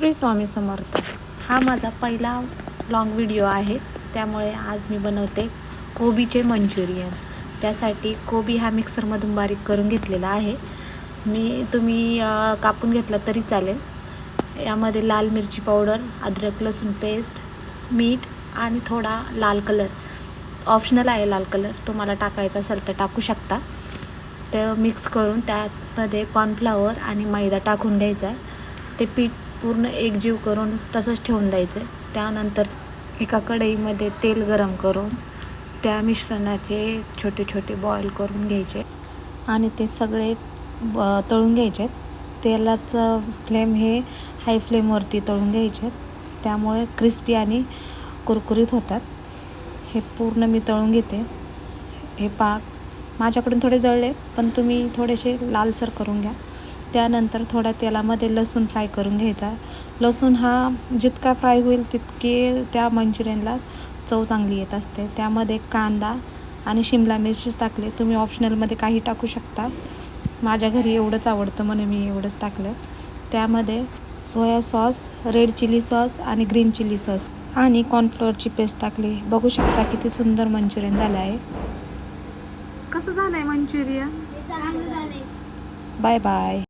श्री स्वामी समर्थ. हा माझा पहिला लॉंग व्हिडिओ आहे. त्यामुळे आज मी बनवते कोबीचे मंचुरियन. त्यासाठी कोबी हा मिक्सरमधून बारीक करून घेतलेला आहे. मी तुम्ही कापून घेतला तरी चालेल. यामध्ये लाल मिरची पावडर अद्रक लसूण पेस्ट मीठ आणि थोडा लाल कलर ऑप्शनल आहे लाल कलर तुम्हाला टाकायचा असेल तर टाकू शकता. ते मिक्स करून त्यामध्ये कॉर्नफ्लावर आणि मैदा टाकून घ्यायचा आहे. ते पीठ पूर्ण एकजीव करून तसंच ठेवून द्यायचं आहे त्यानंतर एका कढईमध्ये तेल गरम करून त्या मिश्रणाचे छोटे छोटे बॉईल करून घ्यायचे आणि ते सगळे ब तळून घ्यायचे. तेलाचं फ्लेम हे हाय फ्लेमवरती तळून घ्यायचे. त्यामुळे क्रिस्पी आणि कुरकुरीत होतात. हे पूर्ण मी तळून घेते. हे पाक माझ्याकडून थोडे जळले पण तुम्ही थोडेसे लालसर करून घ्या. त्यानंतर थोड्या तेलामध्ये लसूण फ्राय करून घ्यायचा. लसूण हा जितका फ्राय होईल तितके त्या मंचुरियनला चव चांगली येत असते. त्यामध्ये कांदा आणि शिमला मिरचीच टाकले. तुम्ही ऑप्शनलमध्ये काही टाकू शकता. माझ्या घरी एवढंच आवडतं म्हणून मी एवढंच टाकलं. त्यामध्ये soya sauce red chilli sauce आणि ग्रीन चिली सॉस आणि कॉर्नफ्लोअरची पेस्ट टाकली. बघू शकता किती सुंदर मंचुरियन झालं आहे. कसं झालं आहे मंचुरियन बाय बाय.